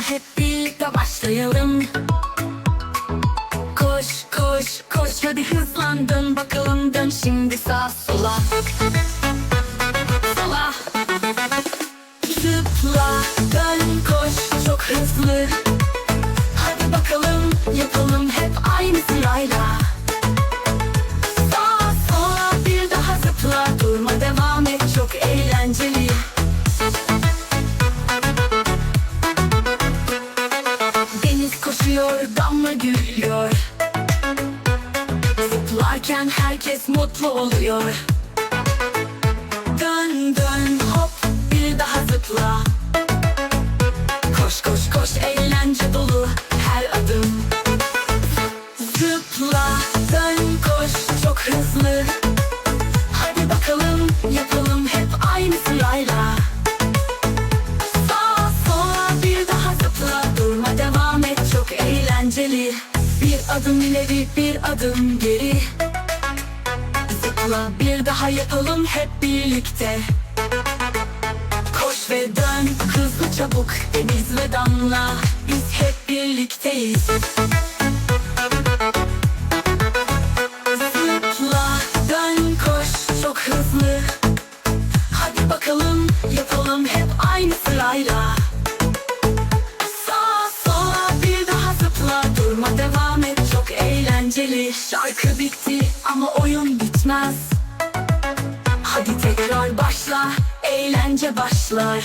hep birlikte başlayalım. Koş koş koş hadi hızlan dön bakalım dön şimdi sağ sola. Zıplarken herkes mutlu oluyor. Dön dön hop bir daha zıpla. Koş koş koş eğlence dolu her adım. Zıpla dön koş çok hızlı. Hadi bakalım yapalım hep aynı sırayla. Sağa sola bir daha zıpla. Durma devam et çok eğlenceli. Bir adım ileri bir adım geri Zıpla bir daha yapalım hep birlikte. Koş ve dön hızlı çabuk Deniz ve Damla. Biz hep birlikteyiz. Zıpla dön koş çok hızlı. Hadi bakalım yapalım hep aynı sırayla. Sağa sola bir daha zıpla. Durma devam et çok eğlenceli. Şarkı bitti ama oyun bitmez. Hadi tekrar başla eğlence başlar.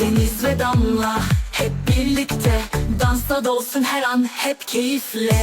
Deniz ve Damla hep birlikte. Dansa dolsun her an hep keyifle